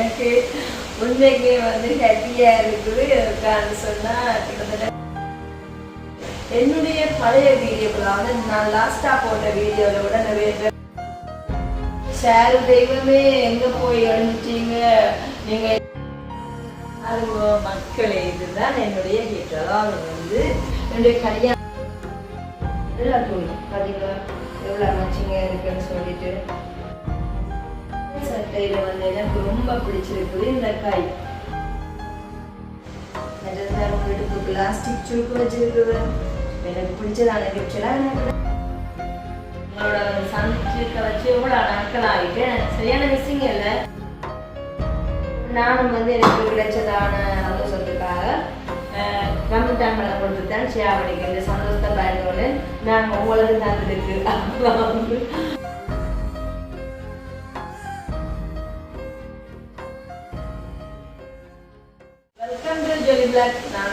எனக்கு உண்மைக்கு வந்து ஹாப்பியா இருக்குது எதுக்கான்னு சொன்னா கிட்டத்தட்ட என்னுடைய பழைய வீடியோவில் வந்து நான் லாஸ்டா போட்ட வீடியோவில் கூட நிறைய பேர் ஷேர் தெய்வமே எங்க போய் எழுந்துட்டீங்க நீங்க அதுவோ மக்களே இதுதான் என்னுடைய ஹிட் அதாவது வந்து என்னுடைய கல்யாணம் நல்லா தோணும் பார்த்தீங்களா எவ்வளோ அமைச்சிங்க இருக்குன்னு சொல்லிட்டு. சட்டையில வந்து எனக்கு ரொம்ப பிடிச்சிருக்குது இந்த காய்? உங்களுக்கு பிளாஸ்டிக் சுருக்கு வச்சிருக்குது எனக்கு பிடிச்சதான கிஃப்ட்லாம் எனக்கு. சந்திச்சிருக்க வச்சு எவ்வளோ நாட்கள் ஆகிட்டு எனக்கு சரியான மிஸ்ஸிங் இல்லை. நானும் வந்து எனக்கு கிடைச்சதான சந்தோஷத்துக்காக ரமத்தான் பழம் கொடுத்துட்டேன். ஷேர் பண்ணிக்கிறேன் சந்தோஷத்தை பயந்தோன்னு நாங்க உங்களுக்கு தந்துருக்கு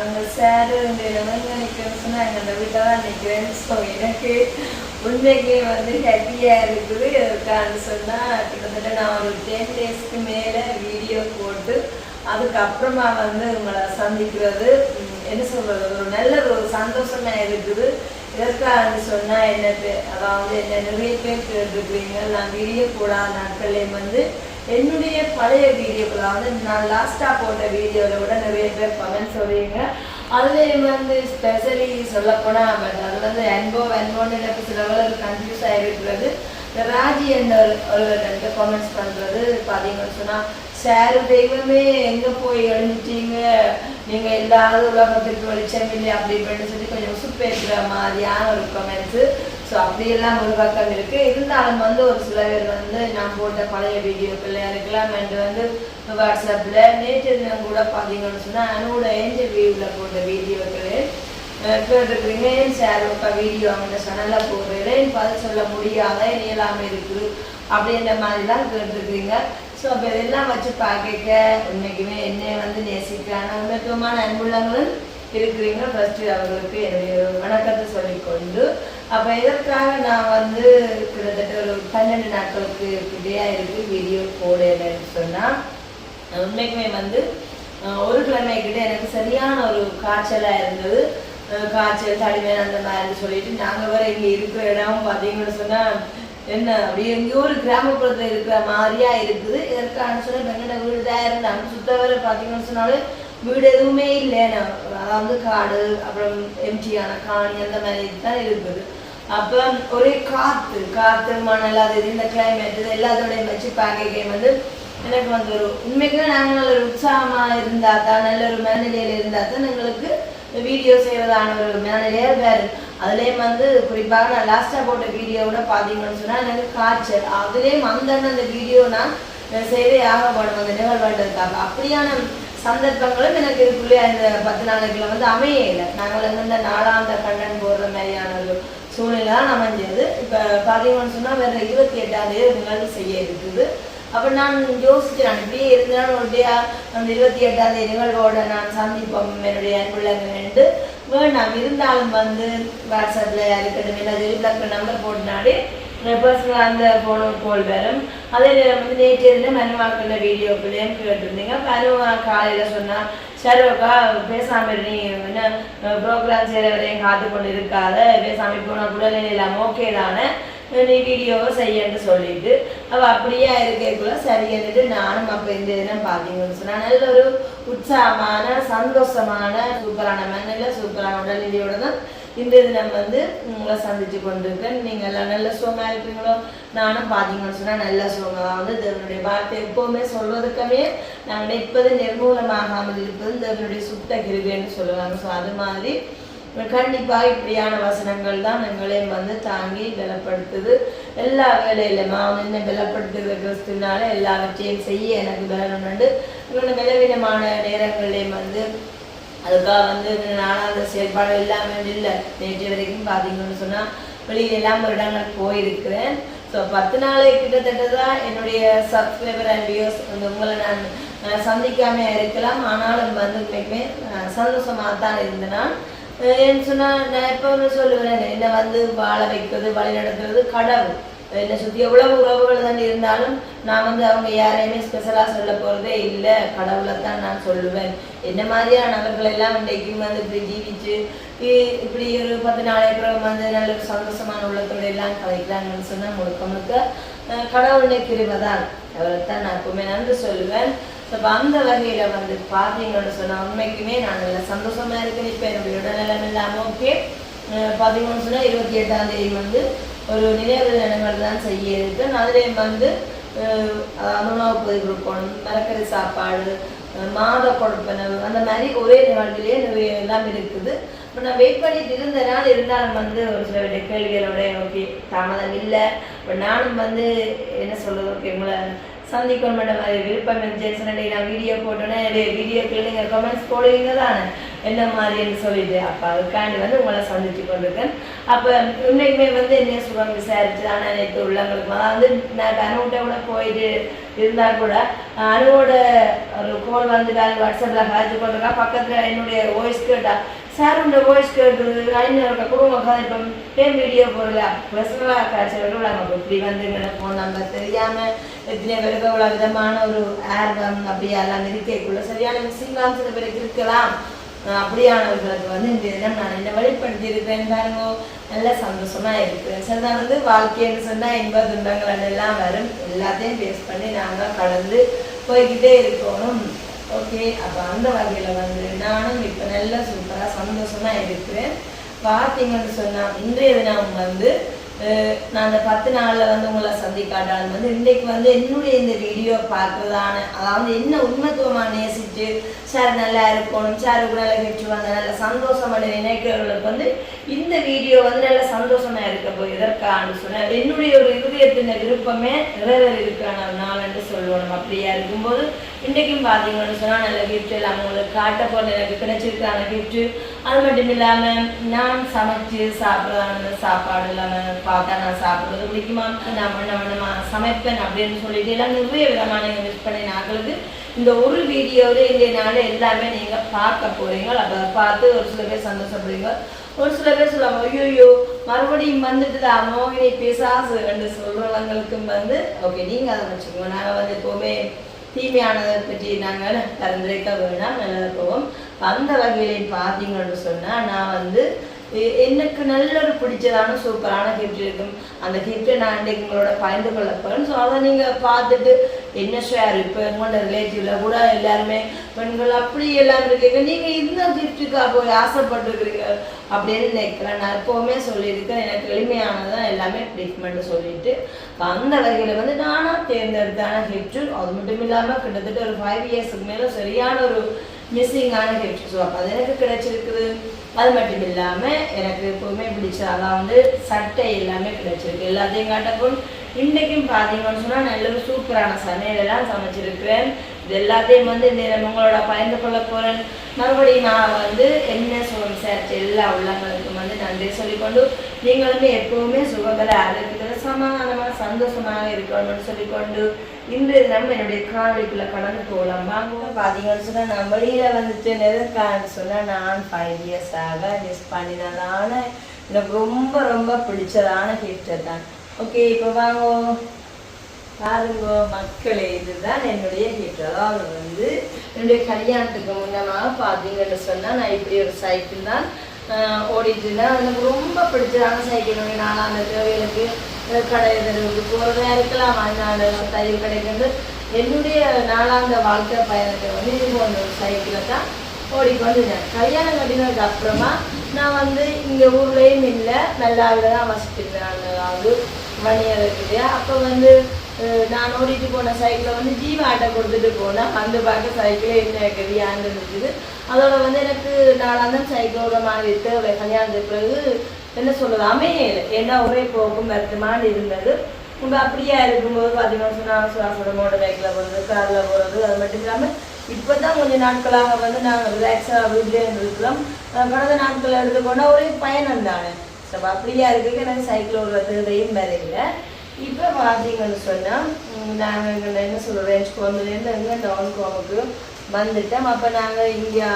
அந்த சார் இந்த இடமெங்க நிற்கிறேன்னு சொன்னால் எங்கள் வீட்டில் தான் நிற்கிறேன்னு ஸோ எனக்கு உண்மைக்கே வந்து ஹாப்பியாக இருக்குது எதுக்கான்னு சொன்னால் கிட்டத்தட்ட நான் ஒரு டென் டேஸ்க்கு மேலே வீடியோ போட்டு அதுக்கப்புறமா வந்து உங்களை சந்திக்கிறது என்ன சொல்கிறது ஒரு நல்ல ஒரு சந்தோஷமாக இருக்குது எதற்கான்னு சொன்னால் என்ன அதாவது என்ன நிறைய பேர் கேட்டுருக்குறீங்க நான் வீடியோ போடாத நாட்கள்லேயும் வந்து என்னுடைய பழைய வீடியோக்கள் வந்து நான் லாஸ்ட்டாக போட்ட வீடியோவில் விட நிறைய பேர் கமெண்ட் சொல்றீங்க அதுலேயும் வந்து ஸ்பெஷலி சொல்லப்போனால் பட் அதில் வந்து அன்போ அன்போன்னு எனக்கு சில வேலை கன்ஃபியூஸ் ஆகிருக்கிறது இந்த ராஜி என்ற ஒரு- கமெண்ட்ஸ் ரெண்டு பண்ணுறது பார்த்தீங்கன்னு சொன்னால் சார் தெய்வமே எங்கே போய் எழுந்துட்டீங்க? நீங்கள் இல்லாத உலகத்திற்கு வெளிச்சம் இல்லை அப்படி இப்படின்னு சொல்லி கொஞ்சம் உசுப்பேற்றுற மாதிரியான ஒரு கமெண்ட்ஸு ஸோ அப்படியெல்லாம் ஒரு பக்கம் இருக்குது இருந்தாலும் வந்து ஒரு சில பேர் வந்து நான் போட்ட பழைய வீடியோக்கள் இருக்கலாம் அண்ட் வந்து வாட்ஸ்அப்பில் நேற்று தினம் கூட பார்த்தீங்கன்னு சொன்னால் அனோட ஏஞ்சல் வியூவில் போட்ட வீடியோக்கள் கேட்டுருக்குறீங்க ஏன் சார் இப்போ வீடியோ அவங்க சேனலில் போடுறேன் பதில் சொல்ல முடியாத இயலாம இருக்குது. அப்படின்ற மாதிரிலாம் கேட்டுருக்குறீங்க. ஸோ அப்போ இதெல்லாம் வச்சு பார்க்க உண்மைக்குமே என்னை வந்து நேசிக்கிறான. உண்மைக்குமான அன்புள்ளங்களும் இருக்கிறீங்க ஃபர்ஸ்ட் அவர்களுக்கு என்னுடைய வணக்கத்தை சொல்லிக்கொண்டு அப்போ இதற்காக நான் வந்து கிட்டத்தட்ட ஒரு பன்னெண்டு நாட்களுக்கு கிட்டேயா இருக்கு வீடியோ போடலைன்னு சொன்னால் உண்மைக்குமே வந்து ஒரு கிழமை கிட்ட எனக்கு சரியான ஒரு காய்ச்சலாக இருந்தது. காய்ச்சல் தடிமேல் அந்த மாதிரி சொல்லிட்டு நாங்கள் வேற இங்கே இருக்கிற இடம் பார்த்தீங்கன்னு சொன்னால் என்ன அப்படியே எங்கேயோ ஒரு கிராமப்புறத்தில் இருக்கிற மாதிரியா இருக்குது. இதற்கான சொன்னால் வெங்கட வீடு தான். இருந்தாங்க சுத்த பார்த்தீங்கன்னு சொன்னாலும் வீடு எதுவுமே இல்லைன்னா அதாவது காடு அப்புறம் எம்டியான காணி அந்த மாதிரி தான் இருக்குது அப்போ ஒரே காற்று காற்று மணல் அது இது இந்த கிளைமேட் இது எல்லாத்தோடையும் வச்சு பார்க்க வந்து எனக்கு வந்து ஒரு உண்மைக்கு நாங்கள் நல்ல ஒரு உற்சாகமாக இருந்தால் தான் நல்ல ஒரு மனநிலையில் இருந்தால் தான் எங்களுக்கு வீடியோ செய்வதான ஒரு மனநிலையாக வேறு அதுலேயும் வந்து குறிப்பாக நான் லாஸ்ட்டாக போட்ட வீடியோவோட பார்த்தீங்கன்னு சொன்னால் எனக்கு காய்ச்சல். அதுலேயும் அந்த அந்த வீடியோ நான் செய்தே ஆகப்படும் அந்த நிகழ்வுகளுக்காக அப்படியான சந்தர்ப்பங்களும் எனக்கு இதுக்குள்ளே இந்த பத்து நாளைக்குள்ள வந்து அமையலை நாங்கள் வந்து இந்த நாலாந்த கண்டன் போடுற மாதிரியான ஒரு சூழ்நிலை அமைஞ்சது. இப்போ பார்த்தீங்கன்னு சொன்னால் வேறு இருபத்தி எட்டாம் தேதி நிகழ்வு செய்ய இருக்குது. அப்போ நான் யோசிக்கிறேன் இப்படியே இருந்தாலும் ஒரு அந்த இருபத்தி எட்டாம் தேதி நிகழ்வோட நான் சந்திப்போம் என்னுடைய அன்புள்ளங்கன்ட்டு வேணாம் இருந்தாலும் வந்து வாட்ஸ்அப்பில் இருக்கட்டும் இல்லை ஜெலிபிளாக்கு நம்பர் போட்டினாலே பர்சனல் அந்த ஃபோனு கால் வரும். அதே நேரம் வந்து நேற்று இருந்து மனுவாக்கில் வீடியோக்குள்ளேயும் கேட்டிருந்தீங்க. மனுவா காலையில் சொன்னால் சரோக்கா பேசாமல் நீ என்ன ப்ரோக்ராம் செய்கிற வரையும் காத்து கொண்டு இருக்காத பேசாமல் போனால் கூட உடல்நிலை இல்லாமல் ஓகே தானே. நீ வீடியோவை செய்யன்னு சொல்லிட்டு அவள் அப்படியே இருக்கக்குள்ள சரின்னுட்டு நானும் அப்போ இந்த இதெல்லாம் பார்த்தீங்கன்னு சொன்னால் நல்ல ஒரு உற்சாகமான சந்தோஷமான சூப்பரான மண்ணில் சூப்பரான உடல்நிலையோட தான் இன்றைய தினம் வந்து உங்களை சந்திச்சு கொண்டிருக்கேன். நீங்கள் எல்லாம் நல்ல சுகமாக இருப்பீங்களோ? நானும் பார்த்தீங்கன்னு சொன்னால் நல்ல சுகமாக வந்து தேவனுடைய வார்த்தை எப்போவுமே சொல்வதற்கவே நாங்கள் நிற்பது நிர்மூலமாகாமல் இருப்பது தேவனுடைய சுத்த கிருபைன்னு சொல்லுவாங்க. ஸோ அது மாதிரி கண்டிப்பாக இப்படியான வசனங்கள் தான் எங்களையும் வந்து தாங்கி பலப்படுத்துது. எல்லா வேலையிலும் அவன் என்ன பலப்படுத்துகிற கிறிஸ்துனால எல்லாவற்றையும் செய்ய எனக்கு பலனுண்டு இவங்க பலவீனமான நேரங்களையும் வந்து அதுக்காக வந்து நானாக செயல்பாடு இல்லாமல் இல்லை. நேற்று வரைக்கும் பார்த்தீங்கன்னு சொன்னால் வெளியில் எல்லாம் ஒரு இடங்கள் போயிருக்கிறேன். ஸோ பத்து நாளை கிட்டத்தட்ட தான் என்னுடைய சப்ஸ்கிரைபர் அண்ட் வியூஸ் வந்து உங்களை நான் அஹ், சந்திக்காம இருக்கலாம். ஆனாலும் வந்து எப்பயுமே சந்தோஷமாக தான் இருந்தேன் என்ன ஏன்னு சொன்னால் நான் எப்பவுமே சொல்லுவேன் என்னை வந்து வாழ வைக்கிறது வழி நடத்துறது கடவுள். என்னை சுற்றி எவ்வளவு உறவுகள் தான் இருந்தாலும் நான் வந்து அவங்க யாரையுமே ஸ்பெஷலாக சொல்ல போகிறதே இல்லை. கடவுளை தான் நான் சொல்லுவேன். என்ன மாதிரியான நபர்கள் எல்லாம் இன்றைக்கும் வந்து இப்படி ஜீவிச்சு இ- இப்படி ஒரு பத்து நாளை பிறகு வந்து நல்ல ஒரு சந்தோஷமான உள்ளத்தோடு எல்லாம் கலைக்கலாம்னு சொன்னால் முழுக்க முழுக்க கடவுளுடைய கிருபை தான். அவரை தான் நான் எப்பவுமே நன்றி சொல்லுவேன். ஸோ அந்த வகையில் வந்து பார்த்தீங்கன்னு சொன்னால் உண்மைக்குமே நான் நல்ல சந்தோஷமா இருக்கேன். இப்போ என்னுடைய உடல்நலம் இல்லாமல் ஓகே பார்த்தீங்கன்னு சொன்னால் இருபத்தி எட்டாம் தேதி வந்து ஒரு நினைவு தினங்கள் தான் செய்ய இருக்கேன் அதுலேயும் வந்து அஹ், அதாவது உணவு கொடுக்கணும். மரக்கறி சாப்பாடு மாத கொடுப்பனவு அந்த மாதிரி ஒரே நிகழ்விலேயே நிறைய எல்லாம் இருக்குது. இப்போ நான் வெயிட் பண்ணிட்டு இருந்த நாள் இருந்தாலும் வந்து ஒரு சில விட கேள்விகளோட ஓகே தாமதம் இல்லை. இப்போ நானும் வந்து என்ன சொல்றது ஓகே உங்களை சந்திக்கணும் மேடம் அது விருப்பம் இருந்துச்சு. நான் வீடியோ போட்டோன்னே வீடியோ நீங்கள் கமெண்ட்ஸ் போடுவீங்க தானே? என்ன மாதிரின்னு சொல்லிட்டு அப்போ அதுக்காண்டி வந்து உங்களை சந்திச்சு கொண்டிருக்கேன். அப்போ இன்னைக்குமே வந்து என்ன சுகம் விசாரிச்சு ஆனால் நேற்று உள்ளவங்களுக்கு அதாவது நான் அனுவிட்ட கூட போயிட்டு இருந்தால் கூட அனுவோட ஒரு கோல் வந்து வாட்ஸ்அப்பில் காய்ச்சி கொண்டிருக்கா பக்கத்தில் என்னுடைய வாய்ஸ் கேட்டால் சார் உங்க வாய்ஸ் கேட்குது ஐநூறு குடும்ப கதைப்பம் ஏன் வீடியோ போடல? பர்சனலாக காய்ச்சல் நமக்கு இப்படி வந்து ஃபோன் நம்பர் தெரியாமல் எத்தனை பேருக்கு அவ்வளோ விதமான ஒரு ஆர்வம் அப்படி எல்லாம் இருக்கக்குள்ள சரியான விஷயங்களாம் சில பேருக்கு இருக்கலாம். அப்படியானவர்களுக்கு வந்து இந்த தினம் நான் என்ன வெளிப்படுத்தி இருக்கிறேன் பாருங்க. நல்ல சந்தோஷமா இருக்கிறேன் சரிதான் வந்து வாழ்க்கைன்னு சொன்னால் இன்ப துன்பங்கள் எல்லாம் வரும். எல்லாத்தையும் பேஸ் பண்ணி நாங்கள் கடந்து போய்கிட்டே இருக்கணும். ஓகே அப்போ அந்த வகையில் வந்து நானும் இப்போ நல்ல சூப்பராக சந்தோஷமா இருக்கிறேன். பார்த்தீங்கன்னு சொன்னால் இன்றைய தினம் வந்து நான் அந்த பத்து நாளில் வந்து உங்களை சந்திக்காட்டாலும் வந்து இன்றைக்கு வந்து என்னுடைய இந்த வீடியோ பார்க்குறதான அதாவது என்ன உண்மைத்துவமாக நேசிச்சு சார் நல்லா இருக்கணும் சாருக்கு நல்லா கெட்டு வந்த நல்ல சந்தோஷமான நினைக்கிறவர்களுக்கு வந்து இந்த வீடியோ வந்து நல்ல சந்தோஷமாக இருக்க போய் எதற்கான்னு சொன்னேன் என்னுடைய ஒரு இருதயத்தின் விருப்பமே நிறைவேறி இருக்கான நாள் என்று சொல்லுவோம். அப்படியா இருக்கும்போது இன்றைக்கும் பார்த்தீங்கன்னு சொன்னால் நல்ல கிஃப்ட் எல்லாம் உங்களுக்கு காட்ட போன எனக்கு கிடைச்சிருக்கான கிஃப்ட்டு அது மட்டும் இல்லாமல் நான் சமைச்சு சாப்பிட்றதான சாப்பாடு இல்லாமல் பார்த்தா நான் சாப்பிட்றது. பிடிக்குமா நான் நம்ம சமைப்பேன் அப்படின்னு சொல்லிட்டு எல்லாம் நிறைய விதமான மிஸ் பண்ணி நாங்களுக்கு இந்த ஒரு வீடியோவில் இந்த நாள் எல்லாமே நீங்கள் பார்க்க போகிறீங்க அதை பார்த்து ஒரு சில பேர் சந்தோஷப்படுவீங்க. ஒரு சில பேர் சொல்லுவாங்க ஐயோயோ மறுபடியும் வந்துட்டு மோகினி பிசாசு என்று சொல்றவங்களுக்கும் வந்து ஓகே நீங்கள் அதை வச்சுக்கோங்க. நாங்கள் வந்து எப்போவுமே தீமையானதை பற்றி நாங்கள் பரிந்துரைக்க வேணாம் நல்லா போவோம் அந்த வகையிலையும் பார்த்தீங்கன்னு சொன்னால் நான் வந்து எனக்கு நல்ல ஒரு பிடிச்சதான சூப்பரான கிஃப்ட் இருக்கும். அந்த கிஃப்ட்டை நான் இன்றைக்கு உங்களோட பகிர்ந்து கொள்ள போகிறேன் ஸோ அதை நீங்கள் பார்த்துட்டு என்ன ஷேர் இப்போ எங்களோட ரிலேட்டிவ்ல கூட எல்லாருமே பெண்கள் அப்படி எல்லாம் இருக்கீங்க. நீங்கள் இந்த கிஃப்ட்டுக்காக போய் ஆசைப்பட்டுருக்கிறீங்க அப்படின்னு நினைக்கிறேன். நான் எப்போவுமே சொல்லியிருக்கேன். எனக்கு எளிமையானதான் எல்லாமே ட்ரீட்மெண்ட் சொல்லிட்டு. அந்த வகையில் வந்து நானாக தேர்ந்தெடுத்தான கிஃப்ட்டு அது மட்டும் இல்லாமல் கிட்டத்தட்ட ஒரு ஃபைவ் இயர்ஸுக்கு மேலே சரியான ஒரு மிஸ்ஸிங்கான கிஃப்ட் ஸோ அப்போ அது எனக்கு கிடைச்சிருக்குது. அது மட்டும் இல்லாமல் எனக்கு எப்போவுமே பிடிச்ச அதான் வந்து சட்டை எல்லாமே கிடைச்சிருக்கு எல்லாத்தையும் காட்டப்போம் இன்றைக்கும் பார்த்தீங்கன்னு சொன்னால் நல்ல ஒரு சூப்பரான சமையலெல்லாம் சமைச்சிருக்கிறேன். இது எல்லாத்தையும் வந்து இந்த உங்களோட பயந்து கொள்ள போகிறேன் மறுபடியும் நான் வந்து என்ன சுகம் சேர்த்து எல்லா உள்ளங்களுக்கும் வந்து நன்றி சொல்லிக்கொண்டு நீங்களுமே எப்போவுமே சுகங்களை ஆரோக்கியத்தில் சமாதானமாக சந்தோஷமாக இருக்கணும்னு சொல்லிக்கொண்டு இன்று நம்ம என்னுடைய காணொலிக்குள்ள கடந்து போகலாம். வாங்க. பார்த்தீங்கன்னு சொன்னால் நான் வெளியில் வந்துட்டு நெருக்கான்னு சொன்னால் நான் ஃபைவ் இயர்ஸாக மிஸ் பண்ணினதான எனக்கு ரொம்ப ரொம்ப பிடிச்சதான கிஃப்ட் தான். ஓகே இப்போ வாங்கோ. பாருங்க மக்களே இதுதான் என்னுடைய கிஃப்ட் அதாவது வந்து என்னுடைய கல்யாணத்துக்கு முன்னமாக பார்த்தீங்கன்னு சொன்னால் நான் இப்படி ஒரு சைக்கிள் தான் ஆஹ் ஓடிட்டு இருந்தேன். எனக்கு ரொம்ப பிடிச்சதான சைக்கிள் நாலாம் அந்த தேவைகளுக்கு கடை தெருவுக்கு போகிறதா இருக்கலாம் அதனால தையல் வந்து என்னுடைய நாளாந்த வாழ்க்கை பயணத்தை வந்து இது போன்ற ஒரு சைக்கிளை தான் ஓடிக்கொண்டிருந்தேன் கல்யாணம் கட்டினதுக்கு அப்புறமா நான் வந்து இங்கே ஊர்லேயும் இல்லை நல்லாவில் தான் வசிச்சிருந்தேன் அதாவது வணியர் இருக்குது. அப்போ வந்து நான் ஓடிட்டு போன சைக்கிளை வந்து ஜீவ ஆட்டை கொடுத்துட்டு போனேன். வந்து பார்க்க சைக்கிளே என்ன கவியாண்டு இருந்துச்சு அதோட வந்து எனக்கு நாளாந்தான் சைக்கிளோட மாதிரி தேவை. கல்யாணத்துக்கு பிறகு என்ன சொல்றது? அமையல. ஏன்னா ஒரே போக்கும் வருத்தமான இருந்தது. உங்க அப்படியா இருக்கும்போது பார்த்தீங்கன்னா சொன்னால் சுவாசோட மோட்டர் பைக்கில் போகிறது காரில் போகிறது அது மட்டும் இல்லாமல் இப்போ தான் கொஞ்சம் நாட்களாக வந்து நாங்கள் ரிலாக்ஸாக வீட்டிலே இருந்திருக்கிறோம். கடந்த நாட்கள் எடுத்துக்கொண்டா ஒரே பயணம் தானே. ஸோ அப்படியா இருக்கு? எனக்கு சைக்கிள் ஒரு தேவையும் இல்லை. இப்போ பார்த்தீங்கன்னு சொன்னால் நாங்கள் எங்கள் என்ன சொல்கிறோம் ரேஞ்ச் கோமிலேருந்து எங்கே டவுன் கோமுக்கு வந்துட்டோம். அப்போ நாங்கள் இங்கே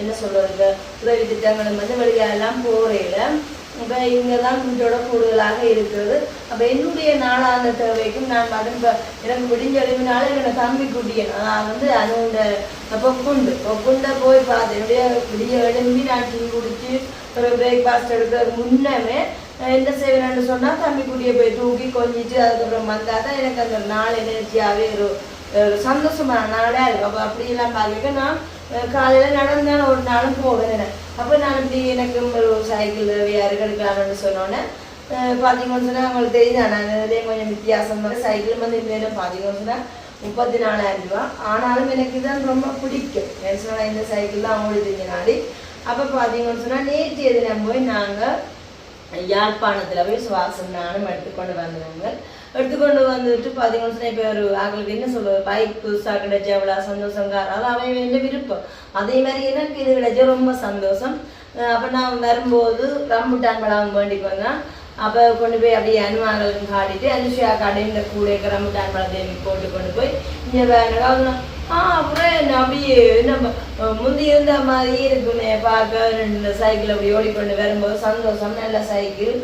என்ன சொல்கிறது உதவி திட்டங்களும் வந்து வெளியெல்லாம் போகிறேன் இப்போ இங்கே தான் வீட்டோட கூடுதலாக இருக்கிறது. அப்போ என்னுடைய நாளாந்த தேவைக்கும் நான் மகன் எனக்கு விடிஞ்ச எழுப்பினால என்னோட தம்பி குட்டியன் நான் வந்து அதோட பொக்குண்டு பொக்குண்டை போய் பார்த்தேன் என்னுடைய விடிய எழும்பி நான் டீ குடிச்சு ஒரு பிரேக்ஃபாஸ்ட் எடுக்கிறதுக்கு முன்னமே என்ன செய்வேன்னு சொன்னால் தம்பி குட்டியை போய் தூக்கி கொஞ்சிட்டு அதுக்கப்புறம் வந்தால் தான் எனக்கு அந்த நாள் எனர்ஜியாகவே ஒரு ஒரு சந்தோஷமான நாளாக இருக்கும். அப்போ அப்படியெல்லாம் பார்க்க நான் காலையில் நடந்தால் ஒரு நாளும் போவேன் அப்போ நான் இப்படி எனக்கு ஒரு சைக்கிள் வேறு கிடைக்கலாம்னு சொன்னோன்னே பார்த்தீங்கன்னு சொன்னால் அவங்களுக்கு தெரியுதா நான் இதுலேயும் கொஞ்சம் வித்தியாசம் தான் சைக்கிள் வந்து இந்த பார்த்தீங்கன்னு சொன்னால் முப்பத்தி நாலாயிரம் ரூபா ஆனாலும் எனக்கு இதான் ரொம்ப பிடிக்கும் என்ன சொன்னால் இந்த சைக்கிள் தான் ஓடிதுங்க நாளை அப்போ பார்த்தீங்கன்னு சொன்னால் நேற்று எதில் போய் நாங்கள் யாழ்ப்பாணத்தில் போய் சுவாசம் நானும் எடுத்துக்கொண்டு வந்தவங்க எடுத்துக்கொண்டு வந்துட்டு பார்த்தீங்கன்னு சொன்னால் இப்போ ஒரு அவங்களுக்கு என்ன சொல்லுவது பைக் புதுசாக கிடைச்சா எவ்வளோ சந்தோஷம் அது அவன் வேண்டிய விருப்பம் அதே மாதிரி எனக்கு இது கிடைச்சா ரொம்ப சந்தோஷம் அப்போ நான் வரும்போது ரம்புட்டான் பழம் வேண்டிக்கு வந்தேன் அப்போ கொண்டு போய் அப்படியே அனுமாங்களுக்கு காட்டிட்டு அனுஷியா கடையில் கூட ரம்புட்டான் பழத்தை போட்டு கொண்டு போய் இங்கே வேணும் ஆ அப்புறம் அப்படியே நம்ம முந்தி இருந்த மாதிரியே இருக்குன்னு பார்க்க ரெண்டு சைக்கிள் அப்படி ஓடிக்கொண்டு வரும்போது சந்தோஷம் நல்ல சைக்கிள்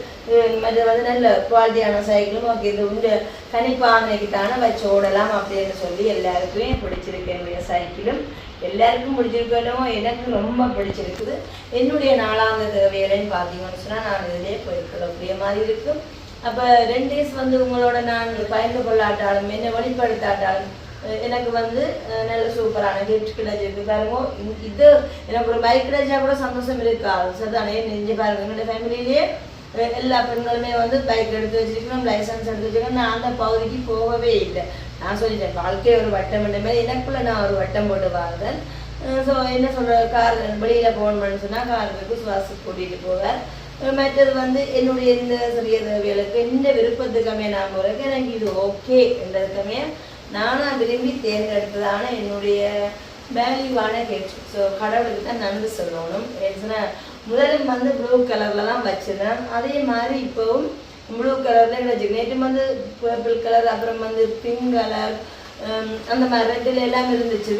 மற்ற வந்து நல்ல குவாலிட்டியான சைக்கிளும் ஓகே இது உண்டு. கணிப்பானைக்கு தானே வச்சு ஓடலாம் அப்படின்னு சொல்லி எல்லாருக்குமே பிடிச்சிருக்கு என்னுடைய சைக்கிளும் எல்லாருக்கும் பிடிச்சிருக்கணும். எனக்கு ரொம்ப பிடிச்சிருக்குது. என்னுடைய நாளாந்த தேவையிலன்னு பார்த்தீங்கன்னு சொன்னால் நான் இதிலே போயிருக்கக்கூடிய மாதிரி இருக்கும். அப்போ ரெண்டு டேஸ் வந்து உங்களோட நான் பயந்து கொள்ளாட்டாலும் என்னை வெளிப்படுத்தாட்டாலும் எனக்கு வந்து நல்ல சூப்பரான கிஃப்ட் கிடைச்சிருக்கு பாருங்க. இது எனக்கு ஒரு பைக் கிடைச்சா கூட சந்தோஷம் இருக்காது. சரிதானே? நெஞ்சு பாருங்க என்னோட ஃபேமிலியிலேயே எல்லா பெண்களுமே வந்து பைக் எடுத்து வச்சிருக்கணும் லைசன்ஸ் எடுத்து வச்சிருக்கணும். நான் அந்த பகுதிக்கு போகவே இல்லை. நான் சொல்லிட்டேன் வாழ்க்கையை ஒரு வட்டம் பண்ண மாதிரி எனக்குள்ள நான் ஒரு வட்டம் போட்டு வாழ்ந்தேன் ஸோ என்ன சொல்ற கார் வெளியில் போகணும்னு சொன்னால் காருக்கு சுவாசி கூட்டிகிட்டு போவேன் மற்றது வந்து என்னுடைய இந்த சிறிய தேவைகளுக்கு இந்த விருப்பத்துக்குமே நான் போகிறதுக்கு எனக்கு இது ஓகே என்றதுக்குமே நானாக விரும்பி தேர்ந்தெடுத்தது. ஆனால் என்னுடைய வேல்யூவான ஹெட் ஸோ கடவுளுக்கு தான் நன்றி சொல்லணும். ஏன்னா முதலில் வந்து ப்ளூ கலரில் தான் வச்சுருந்தேன். அதே மாதிரி இப்போவும் ப்ளூ கலரில் வச்சுருக்கேன் நேற்று வந்து பர்பிள் கலர் அப்புறம் வந்து பிங்க் கலர் அந்த மாதிரி ரெட்டில் எல்லாம் இருந்துச்சு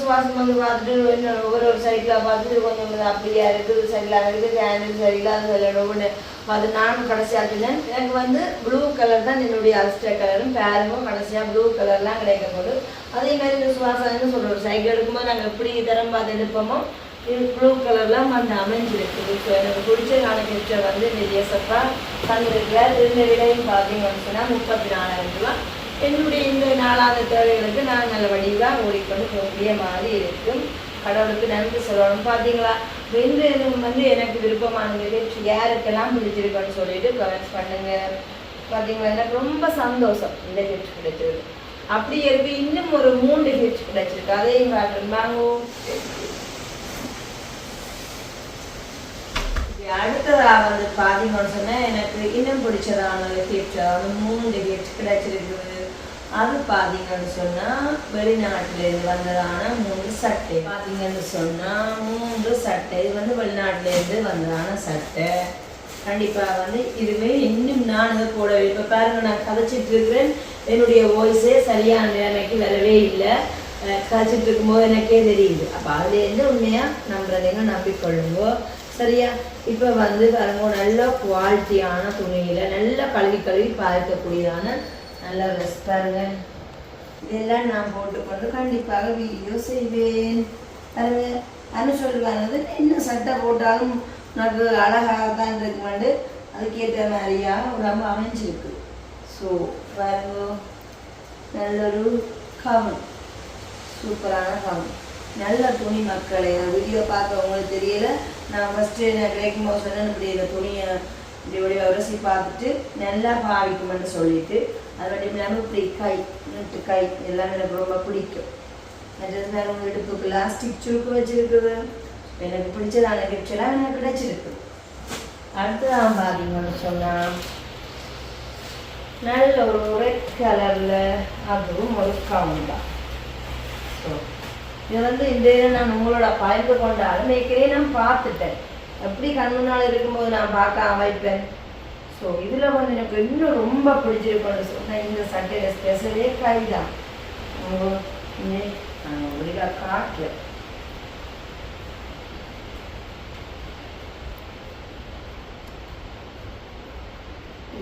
சுவாசம் வந்து பார்த்துட்டு ஒவ்வொரு ஒரு சைடில் பார்த்துட்டு கொஞ்சம் அப்படியா இருக்குது சரியில்லாத இருக்குது கேண்டில் சரியில்லாத சரியில்லாத அது நானும் கடைசியாக எனக்கு வந்து ப்ளூ கலர் தான் என்னுடைய அல்ஸ்டர் கலரும் பேருமும் கடைசியாக ப்ளூ கலர்லாம் கிடைக்கும் போது அதே மாதிரி இந்த சுவாசம்னு சொல்லுவோம் ஒரு சைக்கிள் எடுக்கும்போது நாங்கள் எப்படி தரம் பார்த்து எடுப்போமோ இது ப்ளூ கலர்லாம் வந்து அமைஞ்சிருக்குது ஸோ எனக்கு பிடிச்ச நாளைக்கு வந்து இந்த ஜேசப்பா தந்திருக்கிறார் இந்த விலையும் பார்த்தீங்கன்னு சொன்னால் முப்பத்தி நாலாயிரம் ரூபா என்னுடைய இந்த நாலாவது தேவைகளுக்கு நான் நல்ல வடிவாக ஓடிக்கொண்டு போகக்கூடிய மாதிரி இருக்கும். கடவுளுக்கு நன்றி சொல்லணும். பார்த்தீங்களா எந்த வந்து எனக்கு விருப்பமானது யாருக்கெல்லாம் பிடிச்சிருக்கோன்னு சொல்லிட்டு கமெண்ட்ஸ் பண்ணுங்க. பார்த்தீங்களா எனக்கு ரொம்ப சந்தோஷம் இந்த கிஃப்ட் கிடைச்சது அப்படி இருக்கு. இன்னும் ஒரு மூன்று கிஃப்ட் கிடைச்சிருக்கு. அதையும் காட்டுறேன். வாங்குவோம் அடுத்ததாக வந்து பார்த்தீங்கன்னு சொன்னால் எனக்கு இன்னும் பிடிச்சதான கிஃப்ட் மூன்று மூணு கிஃப்ட் கிடைச்சிருக்குது அது பார்த்தீங்கன்னு சொன்னால் வெளிநாட்டிலேருந்து வந்ததான மூன்று சட்டை. பார்த்தீங்கன்னு சொன்னால் மூன்று சட்டை. இது வந்து வெளிநாட்டிலேருந்து வந்ததான சட்டை. கண்டிப்பாக வந்து இதுவே இன்னும் நான் இதை போடவே இப்போ பாருங்க நான் கதைச்சிட்டு இருக்கிறேன். என்னுடைய வாய்ஸே சரியான நிலைமைக்கு வரவே இல்லை. கதைச்சிட்டு இருக்கும்போது எனக்கே தெரியுது. அப்போ அதுலேருந்து உண்மையாக நம்புறதைங்க நம்பிக்கொள்ளுங்கோ. சரியா? இப்போ வந்து பாருங்க நல்ல குவாலிட்டியான துணியில் நல்ல கழுவி கழுவி பார்க்கக்கூடியதான நல்லா ட்ரெஸ் பாருங்க. இதெல்லாம் நான் போட்டுக்கொண்டு கண்டிப்பாக வீடியோ செய்வேன். பாருங்க அனு சொல்லுவாங்க என்ன சட்டை போட்டாலும் எனக்கு அழகாக தான் இருக்குமாண்டு? அதுக்கேற்ற மாதிரியா ரொம்ப அமைஞ்சிருக்கு. ஸோ பாருங்க நல்லொரு கவன் சூப்பரான கவன் நல்ல துணி மக்களை வீடியோ பார்க்க உங்களுக்கு தெரியல. நான் ஃபஸ்ட்டு நான் கிடைக்கும் போது சொன்னேன் இப்படி இந்த துணியை இப்படி ஒளி உரசி பார்த்துட்டு நல்லா பாவிக்குமென்னு சொல்லிட்டு அது மட்டும் இல்லாமல் இப்படி கை நெட்டு கை எல்லாமே எனக்கு ரொம்ப பிடிக்கும். மற்றது உங்கள் இடுப்பு பிளாஸ்டிக் சுருக்கு வச்சுருக்குது. எனக்கு பிடிச்சதான கிஃப்ட் எல்லாம் எனக்கு கிடைச்சிருக்கு. அடுத்ததான் பார்த்தீங்கன்னு சொன்னால் நல்ல ஒரு ரெட் கலரில் அதுவும் ஒரு கவுன் தான். ஸோ இது வந்து இந்த இதை நான் உங்களோட பகிர்ந்து கொண்டாலும் ஏற்கனவே நான் பார்த்துட்டேன். எப்படி கண் முன்னால் இருக்கும்போது நான் பார்க்க வைப்பேன் ஸோ இதில் வந்து எனக்கு இன்னும் ரொம்ப பிடிச்சிருக்கோன்னு சொன்னால் இந்த சட்டையில் ஸ்பெஷலே கை தான். உங்களுக்கு காட்டில்.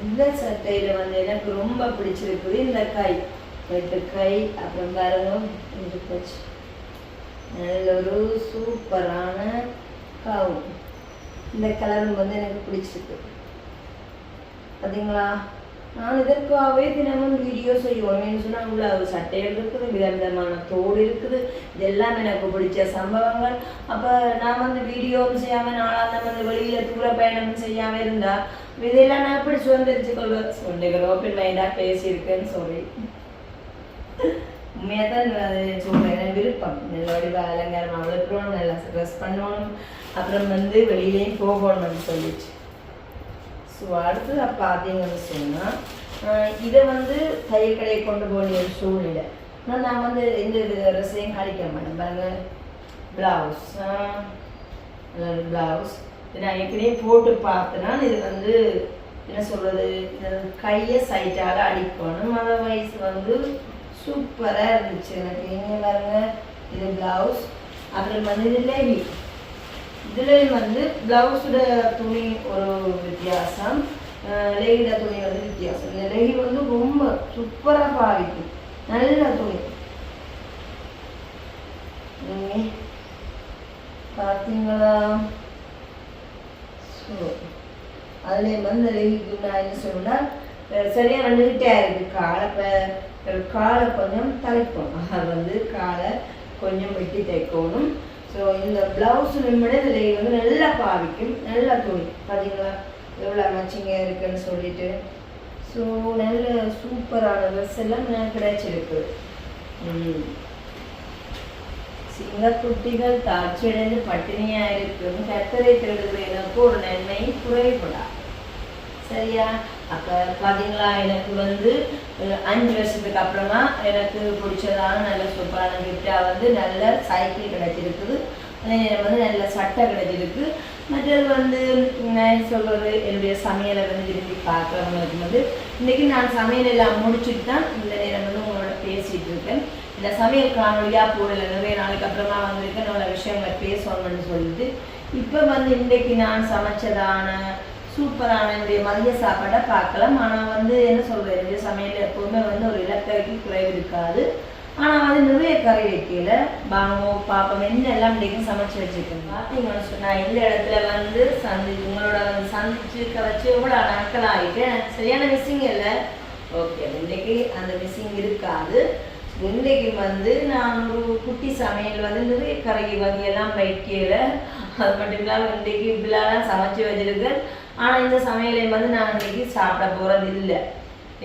இந்த சட்டையில் வந்து எனக்கு ரொம்ப பிடிச்சிருக்குது இந்த கை. வெட்டு கை அப்புறம் பாருங்க இது போச்சு. நல்ல ஒரு சூப்பரான காவும் இந்த கலரும் வந்து எனக்கு பிடிச்சிருக்கு. பார்த்தீங்களா நான் இதற்காகவே தினமும் வீடியோ செய்வோம் சொன்னால் உள்ள சட்டைகள் இருக்குது விதவிதமான தோடு இருக்குது. இதெல்லாம் எனக்கு பிடிச்ச சம்பவங்கள். அப்போ நான் வந்து வீடியோவும் செய்யாமல் நாளாக வந்து வெளியில் தூர பயணம் செய்யாமல் இருந்தா இதெல்லாம் நான் எப்படி சுதந்திரிச்சு கொள்வேன்? சொன்னிகள் ஓப்பன் மைண்டாக பேசியிருக்கேன்னு சொல்லி. உண்மையாக தான் அது சொல்கிறேன் விருப்பம். நல்ல அலங்காரம் அவ்வளோ நல்லா ட்ரெஸ் பண்ணணும். அப்புறம் வந்து வெளியிலேயும் போகணும்னு சொல்லிச்சு. ஸோ அடுத்தது பார்த்தீங்கன்னு சொன்னால் இதை வந்து தையல் கடையை கொண்டு போக வேண்டிய ஒரு சூழ்நிலை. ஆனால் நான் வந்து எந்த ட்ரெஸ்ஸையும் அடிக்க மாட்டேன். பாருங்க ப்ளவுஸ் ப்ளவுஸ் நான் ஏற்கனவே போட்டு பார்த்தேன்னா இது வந்து என்ன சொல்கிறது கையை சைட்டால் அடிக்கணும். அதர்வைஸ் வந்து சூப்பராக இருந்துச்சு எனக்கு. எங்கே பாருங்க இது ப்ளவுஸ் அப்புறம் வந்து இது லேவி இதுலேயும் வந்து ப்ளவுஸோட துணி ஒரு வித்தியாசம் லெகிட துணி வந்து வித்தியாசம். இந்த லெகி வந்து ரொம்ப சூப்பராக பாவிக்கும் நல்ல துணி. பார்த்தீங்களா ஸோ அதுலேயும் வந்து லெகிக்கு நான் என்ன சொன்னால் சரியாக நின்றுக்கிட்டே இருக்கு காலை இப்போ காலை கொஞ்சம் தைப்போம் அது வந்து காலை கொஞ்சம் வெட்டி தைக்கணும். ஸோ இந்த ப்ளவுஸ் விட இதில் வந்து நல்லா பாவிக்கும். நல்லா துணி. பார்த்தீங்களா எவ்வளோ மச்சிங்க இருக்குன்னு சொல்லிட்டு. ஸோ நல்ல சூப்பரான ட்ரெஸ் எல்லாம் கிடைச்சிருக்கு. ம். சிங்கக்குட்டிகள் தாட்சியடைந்து பட்டினியாக இருக்கும் கத்தரை தேடுகிற எனக்கு ஒரு நன்மை குறைபடா சரியா? அப்போ பார்த்தீங்களா எனக்கு வந்து அஞ்சு வருஷத்துக்கு அப்புறமா எனக்கு பிடிச்சதான நல்ல சூப்பரான கிஃப்டாக வந்து நல்ல சைக்கிள் கிடைச்சிருக்குது. எனக்கு நேரம் வந்து நல்ல சட்டை கிடைச்சிருக்கு. மற்றது வந்து நான் என்ன சொல்கிறது என்னுடைய சமையலை வந்து விரும்பி பார்க்குறவங்களுக்கு வந்து இன்றைக்கி நான் சமையல் எல்லாம் முடிச்சுட்டு தான் இந்த நேரம் வந்து உங்களோட பேசிகிட்டு இருக்கேன். இந்த சமையல் காணொலியாக போடல நிறைய நாளைக்கு அப்புறமா வந்திருக்கேன். நல்ல விஷயங்களை பேசணும்னு சொல்லிட்டு இப்போ வந்து இன்றைக்கு நான் சமைச்சதான சூப்பரான என்னுடைய மதிய சாப்பாடை பார்க்கலாம். ஆனால் வந்து என்ன சொல்கிறது என்னுடைய சமையல் எப்போவுமே வந்து ஒரு இலக்கரைக்கு குறைவு இருக்காது. ஆனால் வந்து நிறைய கறி வைக்கல. வாங்குவோம் பார்ப்போம் என்ன எல்லாம் இன்றைக்கும் சமைச்சு வச்சுருக்கேன் பார்த்தீங்கன்னு சொன்னால் இந்த இடத்துல வந்து சந்தி உங்களோட வந்து சந்திச்சு கதைச்சு எவ்வளோ நாட்கள் ஆகிட்டு சரியான மிஸ்ஸிங் இல்லை. ஓகே இன்றைக்கி அந்த மிஸ்ஸிங் இருக்காது. இன்றைக்கு வந்து நான் ஒரு குட்டி சமையல் வந்து நிறைய கறி வகையெல்லாம் வைக்கல. அது மட்டும் இல்லாமல் இன்றைக்கு இப்படிலாம் சமைச்சு வச்சிருக்கேன். ஆனால் இந்த சமையலை வந்து நான் இன்னைக்கு சாப்பிட போகிறது இல்லை.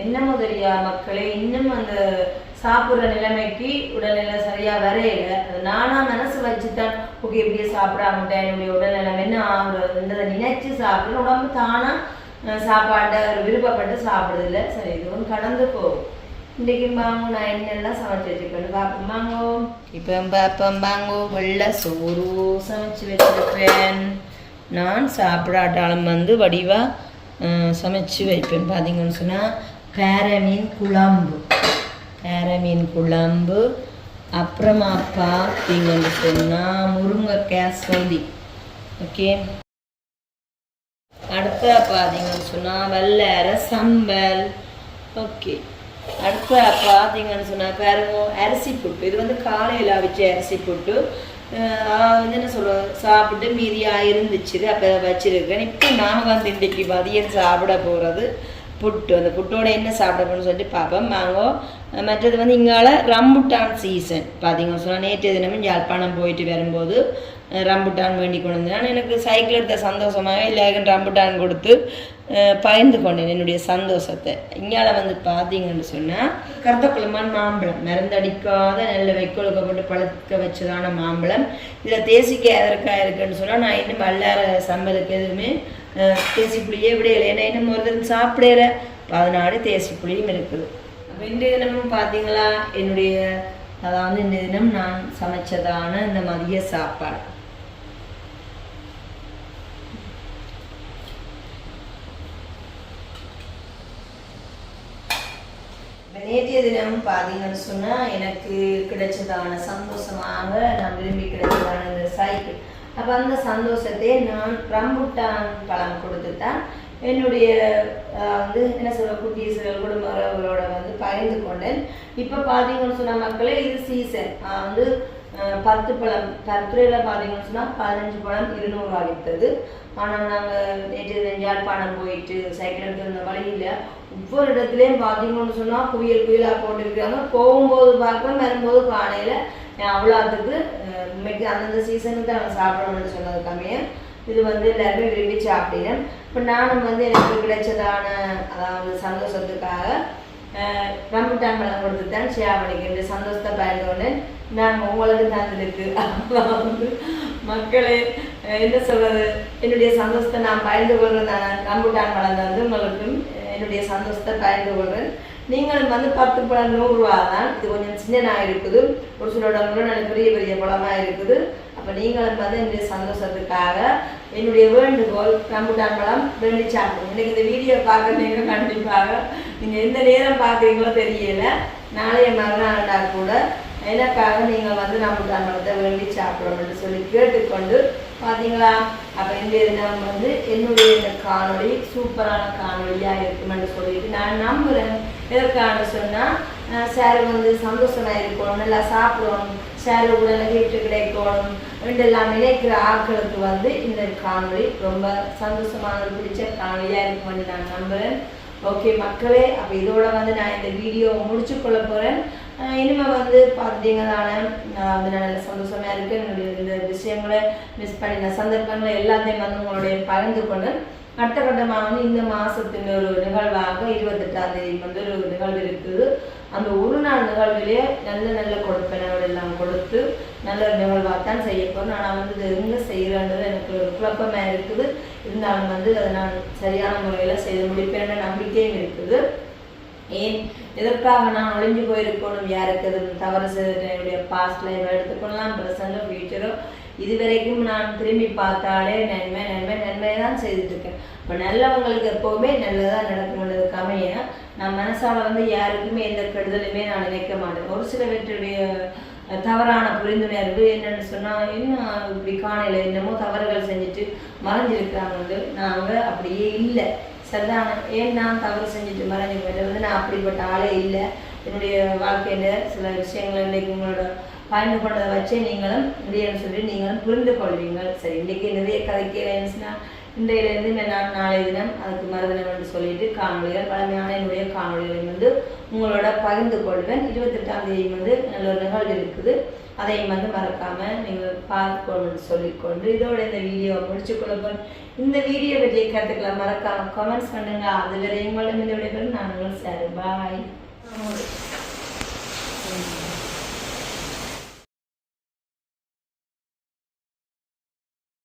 என்னமோ தெரியா மக்களே இன்னும் அந்த சாப்பிட்ற நிலைமைக்கு உடல்நிலை சரியாக வரையில. அது நானாக மனசு வச்சுதான் ஓகே இப்படியே சாப்பிடாமட்டேன் என்னுடைய உடல்நிலை என்ன ஆகுறதுன்றதை நினைச்சு சாப்பிட்ற உடம்பு தானாக சாப்பாட்டை விருப்பப்பட்டு சாப்பிடுறதில்ல சரி இதுவும் கடந்து போகும். இன்றைக்கு மாங்கோ நான் என்னெல்லாம் சமைச்சு வச்சுருக்கேன்னு பார்ப்போம். மாங்கோ. இப்போ பார்ப்போம் மாங்கோ வெள்ளை சோறு சமைச்சு வச்சிருக்கிறேன் நான் சாப்பிடாட்டாலும் வந்து வடிவாக சமைச்சு வைப்பேன். பார்த்தீங்கன்னு சொன்னால் பேர மீன் குழம்பு. பேர மீன் குழம்பு அப்புறமா பார்த்தீங்கன்னு சொன்னால் முருங்கைக்காய் சொல்லி ஓகே? அடுத்த பார்த்தீங்கன்னு சொன்னால் வெள்ளர சம்பல். ஓகே. அடுத்த பார்த்தீங்கன்னு சொன்னால் பாருங்க அரிசி புட்டு. இது வந்து காலையில் அவிச்ச அரிசி புட்டு. வந்து என்ன சொல்லுவோம் சாப்பிட்டு மீதியாக இருந்துச்சு அப்போ வச்சிருக்கேன். இப்போ நான் வந்து இன்றைக்கு மதியம் சாப்பிட போகிறது புட்டு அந்த புட்டோட என்ன சாப்பிட போகணும்னு சொல்லிட்டு பார்ப்போம் மாங்கோ மற்றது வந்து இங்கால ரம்புட்டான் சீசன். பார்த்தீங்கன்னு சொன்னால் நேற்று தினமும் யாழ்ப்பாணம் போயிட்டு வரும்போது ரம்புட்டான் வேண்டி கொண்டு வந்தேன். எனக்கு சைக்கிள் எடுத்த சந்தோஷமாக லேகன் ரம்புட்டான் கொடுத்து பகிர்ந்து கொண்டேன். என்னுடைய சந்தோஷத்தை. இங்கால வந்து பார்த்தீங்கன்னு சொன்னால் கருத்தக்குளமான மாம்பழம். மருந்தடிக்காத நல்ல வைக்கொழுக்கப்பட்டு பழுக்க வச்சதான மாம்பழம். இதில் தேசிக்க எதற்காக இருக்குன்னு சொன்னால் நான் இன்னும் வல்லார சம்பளுக்கு எதுவுமே தேசி புளியே விடையில. ஏன்னா இன்னும் ஒரு சாப்பிடல. பதினாறு தேசி புளியும் இருக்குது. அப்போ இந்த தினமும் பார்த்தீங்களா என்னுடைய அதாவது இந்த தினம் நான் சமைச்சதான இந்த மதிய சாப்பாடு இப்ப நேற்றைய தினம் பார்த்தீங்கன்னு சொன்னால் எனக்கு கிடைச்சதான சந்தோஷமாக நான் விரும்பி கிடைச்சதான இந்த சைக்கிள் அப்போ அந்த சந்தோஷத்தை நான் ரம்புட்டான் பழம் கொடுத்து தான் என்னுடைய வந்து என்ன சொல்ற குட்டீஸ்கள் குடும்ப உறவுகளோட வந்து பகிர்ந்து கொண்டேன். இப்போ பார்த்தீங்கன்னு சொன்னால் மக்களே இது சீசன் வந்து பத்து பழம் பத்துரையில் பார்த்தீங்கன்னு சொன்னால் பதினஞ்சு பழம் இருநூறு விற்றது ஆனால் நாங்கள் நேற்று யாழ்ப்பாணம் போயிட்டு சைக்கிள் எடுத்திருந்த வழியில் ஒவ்வொரு இடத்துலையும் பார்த்தீங்கன்னு சொன்னால் குவியல் குவியலாக போட்டுருக்காங்க போகும்போது பார்க்குறோம் வரும்போது காலையில் அவ்வளோத்துக்கு இன்னைக்கு அந்தந்த சீசனுக்கு நான் நாங்கள் சாப்பிடணும்னு சொன்னது கம்மியாக இது வந்து எல்லாருமே விரும்பி சாப்பிட்டேன் இப்போ நானும் வந்து எனக்கு கிடைச்சதான அதாவது சந்தோஷத்துக்காக ரம்புட்டான் பழம் கொடுத்து தான் சந்தோஷத்தை பயந்தோடனே நான் உங்களுக்கு தந்திருக்கு வந்து மக்களே என்ன சொல்கிறது என்னுடைய சந்தோஷத்தை நான் பயந்து கொள்றதான ரம்புட்டான் பழம் வந்து உங்களுக்கும் என்னுடைய சந்தோஷத்தை பயந்து கொள்றேன். நீங்களும் வந்து பத்து பழம் நூறுரூவா தான். இது கொஞ்சம் சின்னதாக இருக்குது. ஒரு சிலோட நல்ல பெரிய பெரிய பழமாக இருக்குது. அப்போ நீங்களும் வந்து என்னுடைய சந்தோஷத்துக்காக என்னுடைய வேண்டுகோள் ரம்புட்டான் பழம் வேண்டி சாப்பிடும் எனக்கு இந்த வீடியோ பார்க்குறீங்க கண்டிப்பாக. நீங்கள் எந்த நேரம் பார்க்குறீங்களோ தெரியல. நாளைய மறுநாள்டா கூட எனக்காக நீங்கள் வந்து நம்ம பழத்தை வேண்டி சாப்பிடணும்னு சொல்லி கேட்டுக்கொண்டு பார்த்தீங்களா? அப்போ இந்த தினம் வந்து என்னுடைய இந்த காணொளி சூப்பரான காணொளியாக இருக்குமென்று சொல்லிட்டு நான் நம்புகிறேன் எதற்கான சொன்னால் சார் வந்து சந்தோஷமாக இருக்கணும் நல்லா சாப்பிடணும் சார் உடனே வீட்டு கிடைக்கணும் ரெண்டெல்லாம் நினைக்கிற ஆட்களுக்கு வந்து இந்த காணொளி ரொம்ப சந்தோஷமான பிடிச்ச காணொலியாக இருக்குமென்று நான் நம்புகிறேன் ஓகே மக்களே அப்போ இதோட வந்து நான் இந்த வீடியோ முடிச்சு கொள்ள போகிறேன் இனிமே வந்து பார்த்தீங்கன்னா நான் வந்து நான் நல்ல சந்தோஷமாக இருக்குது என்னுடைய இந்த விஷயங்களை மிஸ் பண்ணின சந்தர்ப்பங்களை எல்லாத்தையும் வந்து உங்களுடைய பகிர்ந்து கொண்டு அடுத்த கட்டமாக வந்து இந்த மாதத்தின் ஒரு நிகழ்வாக இருபத்தெட்டாம் தேதி வந்து ஒரு நிகழ்வு இருக்குது. அந்த ஒரு நாள் நிகழ்விலே நல்ல நல்ல கொடுப்பனோடு எல்லாம் கொடுத்து நல்ல ஒரு நிகழ்வாக தான் செய்ய போகிறேன் ஆனால் வந்து இது எங்கே செய்கிறேன்றது எனக்கு ஒரு குழப்பமாக இருக்குது. இருந்தாலும் வந்து அதை நான் சரியான முறையில் செய்து முடிப்பேன்ற நம்பிக்கையும் இருக்குது. ஏன்? எதற்காக நான் ஒளிஞ்சு போயிருக்கணும்? யாருக்கு அது தவறு செய்தனுடைய என்னுடைய பாஸ்ட் லைஃப் எடுத்துக்கொள்ளலாம் ப்ரெசண்டோ ஃபியூச்சரோ இது வரைக்கும் நான் திரும்பி பார்த்தாலே நன்மை நன்மை நன்மையை தான் செய்துட்டு இருக்கேன் இப்போ நல்லவங்களுக்கு எப்போவுமே நல்லதாக நடக்கும்ன்றது கமைய நான் மனசால வந்து யாருக்குமே எந்த கெடுதலுமே நான் நினைக்க மாட்டேன். ஒரு சில பேருடைய தவறான புரிந்துணர்வு என்னன்னு சொன்னால் இன்னும் இப்படி காணையில் என்னமோ தவறுகள் செஞ்சுட்டு மறைஞ்சிருக்கிறாங்க. நாங்கள் அப்படியே இல்லை. சரிதான? ஏன் நான் தவறு செஞ்சுட்டு மறைஞ்சு போயிட்டு வந்து நான் அப்படிப்பட்ட ஆளே இல்லை. என்னுடைய வாழ்க்கையில சில விஷயங்கள் இன்றைக்கு உங்களோட பயந்து கொண்டதை வச்சே நீங்களும் முடியும்னு சொல்லி நீங்களும் புரிந்து கொள்வீங்கள். சரி இன்றைக்கி நிறைய கதைக்கு இருந்துச்சுன்னா இன்றையிலேருந்து நான் நாளைய தினம் அதுக்கு மறுதினம் என்று சொல்லிட்டு காணொலிகள் பழமையான என்னுடைய காணொலிகளை வந்து உங்களோட பகிர்ந்து கொள்வேன். இருபத்தெட்டாம் தேதி வந்து நல்ல ஒரு நிகழ்வு இருக்குது. அதையும் வந்து மறக்காம நீங்கள் பார்க்கணும்னு சொல்லிக்கொண்டு இதோட இந்த வீடியோவை முடிச்சுக்கொள்ள இந்த வீடியோ பற்றிய கருத்துக்களை மறக்காம கமெண்ட்ஸ் பண்ணுங்க. அது வரை உங்களும் இந்த விடைபெறும். நான் சார். பாய்